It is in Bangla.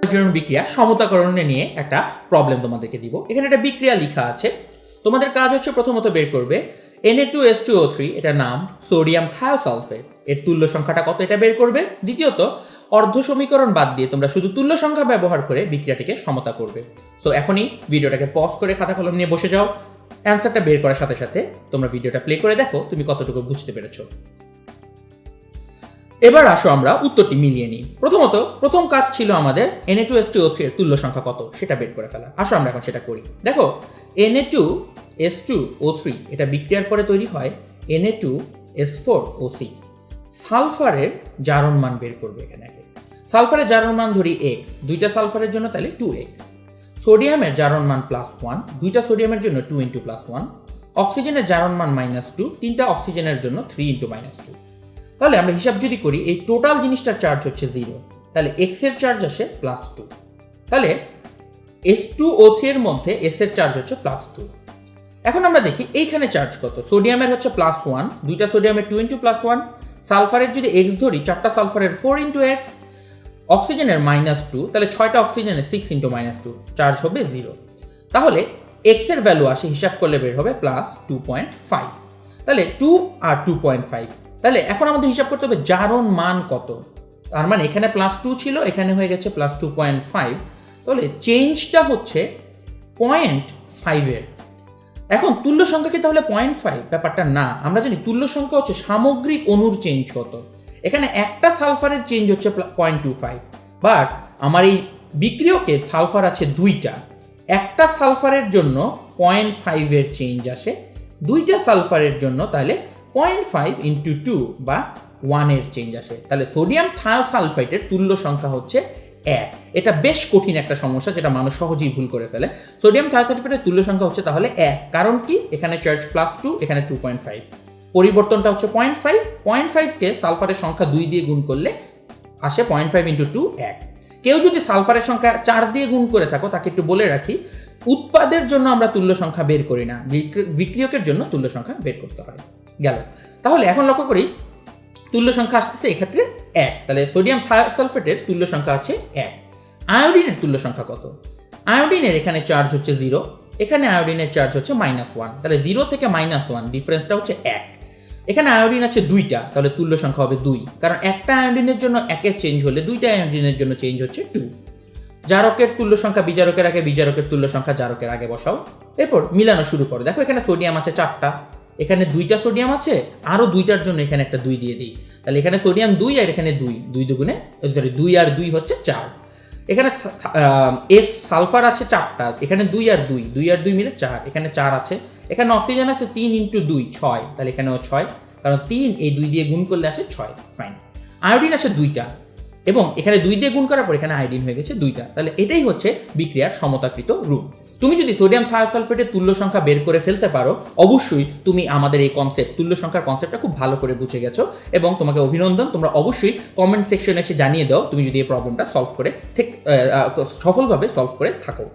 হাইড্রোজেন বিক্রিয়া সমতাকরণে নিয়ে একটা প্রবলেম তোমাদেরকে দিব। এখানে একটা বিক্রিয়া লেখা আছে। তোমাদের কাজ হচ্ছে প্রথমত বের করবে NA two S two O three এটার নাম সোডিয়াম থায়োসালফেট এর তুল্য সংখ্যাটা কত এটা বের করবে? দ্বিতীয়ত, অর্ধ সমীকরণ বাদ দিয়ে তোমরা শুধু তুল্য সংখ্যা ব্যবহার করে বিক্রিয়াটিকে সমতা করবে। সো এখনই ভিডিওটাকে পজ করে খাতা কলম নিয়ে বসে যাও। অ্যান্সারটা বের করার সাথে সাথে তোমরা ভিডিওটা প্লে করে দেখো তুমি কতটুকু বুঝতে পেরেছ। এবার আসো আমরা উত্তরটি মিলিয়ে নিই। প্রথমত, প্রথম কাজ ছিল আমাদের NA two S two O three এর তুল্য সংখ্যা কত? সেটা বের করে ফেলা। আসো আমরা এখন সেটা করি। দেখো NA two S two O three এটা বিক্রিয়ার পরে তৈরি হয় NA two S four O six সালফারের জারণ মান বের করবে এখানে আগে। সালফারের জারণ মান ধরি এক্স দুইটা সালফারের জন্য তাহলে টু এক্স সোডিয়ামের জারণ মান প্লাস ওয়ান দুইটা সোডিয়ামের জন্য টু ইন্টু প্লাস ওয়ান অক্সিজেনের জারণ মান মাইনাস টু তিনটা অক্সিজেনের জন্য থ্রি ইন্টু মাইনাস টু তাহলে আমরা হিসাব যদি করি, এই টোটাল জিনিসটার চার্জ হচ্ছে জিরো তাহলে এক্সের চার্জ আসে প্লাস টু তাহলে এস টু ও থ্রি এর মধ্যে এস এর চার্জ হচ্ছে প্লাস টু এখন আমরা দেখি এইখানে চার্জ কত। সোডিয়ামের হচ্ছে প্লাস ওয়ান দুইটা সোডিয়ামের টু ইন্টু প্লাস ওয়ান সালফারের যদি এক্স ধরি, চারটা সালফারের ফোর ইন্টু এক্স অক্সিজেনের মাইনাস টু তাহলে ছয়টা অক্সিজেনের six into minus two charge হবে জিরো তাহলে এক্সের ভ্যালু আসে, হিসাব করলে বের হবে প্লাস টু পয়েন্ট ফাইভ তাহলে টু আর টু পয়েন্ট ফাইভ তাহলে এখন আমাদের হিসাব করতে হবে জারণ মান কত? তার মানে এখানে প্লাস টু ছিল, এখানে হয়ে গেছে প্লাস টু পয়েন্ট ফাইভ তাহলে চেঞ্জটা হচ্ছে পয়েন্ট ফাইভের এখন তুল্য সংখ্যা কি তাহলে পয়েন্ট ফাইভ ব্যাপারটা না। আমরা জানি তুল্য সংখ্যা হচ্ছে সামগ্রিক অণুর চেঞ্জ কত। এখানে একটা সালফারের চেঞ্জ হচ্ছে পয়েন্ট টু ফাইভ বাট আমার এই বিক্রিয়কে সালফার আছে দুইটা। একটা সালফারের জন্য পয়েন্ট ফাইভের চেঞ্জ আসে। দুইটা সালফারের জন্য তাহলে পয়েন্ট ফাইভ ইন্টু টু বা ওয়ানের চেঞ্জ আসে। তাহলে সোডিয়াম থায়োসালফাইটের তুল্য সংখ্যা হচ্ছে এক। এটা বেশ কঠিন একটা সমস্যা যেটা মানুষ সহজেই ভুল করে ফেলে। সোডিয়াম থায়োসালফেটের তুল্য সংখ্যা হচ্ছে তাহলে এক। কারণ কি? এখানে চার্জ প্লাস টু এখানে টু পয়েন্ট ফাইভ পরিবর্তনটা হচ্ছে পয়েন্ট ফাইভ পয়েন্ট ফাইভকে সালফারের সংখ্যা দুই দিয়ে গুণ করলে আসে পয়েন্ট ফাইভ ইন্টু টু এক। কেউ যদি সালফারের সংখ্যা চার দিয়ে গুণ করে থাকো, তাকে একটু বলে রাখি, উৎপাদের জন্য আমরা তুল্য সংখ্যা বের করি না। বিক্রি- বিক্রিয়কের জন্য তুল্য সংখ্যা বের করতে হয়। গেল। তাহলে এখন লক্ষ্য করি, তুল্য সংখ্যা আসতেছে এক্ষেত্রে এক। তাহলে সোডিয়াম থায়োসালফেটের তুল্য সংখ্যা হচ্ছে এক। আয়োডিনের তুল্য সংখ্যা কত? আয়োডিনের এখানে চার্জ হচ্ছে জিরো এখানে আয়োডিনের চার্জ হচ্ছে মাইনাস ওয়ান তাহলে জিরো থেকে মাইনাস ওয়ান ডিফারেন্সটা হচ্ছে এক। এখানে আয়োডিন আছে দুইটা, তাহলে তুল্য সংখ্যা হবে দুই। কারণ একটা আয়োডিনের জন্য একের চেঞ্জ হলে দুইটা আয়োডিনের জন্য চেঞ্জ হচ্ছে টু জারকের তুল্য সংখ্যা বিজারকের আগে, বিজারকের তুল্য সংখ্যা জারকের আগে বসাও। এরপর মিলানো শুরু করো। দেখো এখানে সোডিয়াম আছে চারটা। এখানে দুইটা সোডিয়াম আছে আরও দুইটার জন্য এখানে একটা দুই দিয়ে দিই। তাহলে এখানে সোডিয়াম দুই আর এখানে দুই দুই দুগুণে সরি দুই আর দুই হচ্ছে চার। এখানে এস সালফার আছে চারটা, এখানে দুই আর দুই দুই আর দুই মিলে চার, এখানে চার আছে। এখানে অক্সিজেন আছে তিন ইন্টু দুই, ছয়, তাহলে এখানেও ছয়, কারণ তিন এই দুই দিয়ে গুণ করলে আসে ছয় ফাইন আয়োডিন আছে দুইটা এবং এখানে দুই দিয়ে গুণ করার পর এখানে আয়োডিন হয়ে গেছে দুইটা। তাহলে এটাই হচ্ছে বিক্রিয়ার সমতাকৃত রূপ। তুমি যদি সোডিয়াম থায়োসালফেটের তুল্য সংখ্যা বের করে ফেলতে পারো, অবশ্যই তুমি আমাদের এই কনসেপ্ট তুল্য সংখ্যার কনসেপ্টটা খুব ভালো করে বুঝে গেছো এবং তোমাকে অভিনন্দন। তোমরা অবশ্যই কমেন্ট সেকশনে এসে জানিয়ে দাও তুমি যদি এই প্রবলেমটা সলভ করে সফলভাবে সলভ করে থাকো।